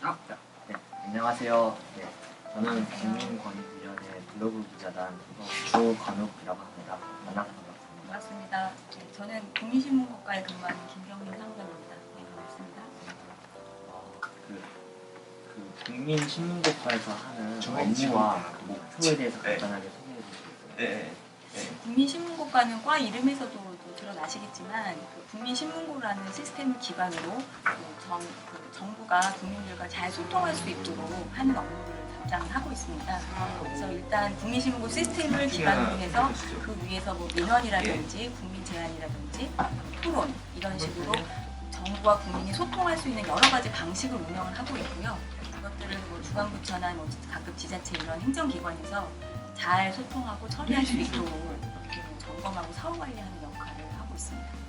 아, 네, 안녕하세요. 네, 저는 국민권익위원회 블로그 기자단 주건욱이라고 합니다. 만나서 반갑습니다. 반갑습니다. 네, 저는 국민신문국가에 근무하는 김경민 상무입니다. 네, 반갑습니다. 어, 그, 그 국민신문고과에서 하는 업무와 그 목표에 대해서 네. 간단하게 소개해 주시겠어요? 네. 네. 국민신문국가는 과 이름에서도 또 드러나시겠지만 그 국민신문고라는 시스템을 기반으로 그 정, 그 정부가 국민들과 잘 소통할 수 있도록 하는 업무를 담당하고 있습니다. 그래서 일단 국민신문고 시스템을 기반으로 해서 그 위에서 뭐 민원이라든지 국민 제안이라든지 토론 이런 식으로 정부와 국민이 소통할 수 있는 여러 가지 방식을 운영을 하고 있고요. 그것들을 뭐 주관부처나 뭐 각급 지자체 이런 행정기관에서 잘 소통하고 처리할 수 있도록 이렇게 점검하고 사후 관리하는 musunuz?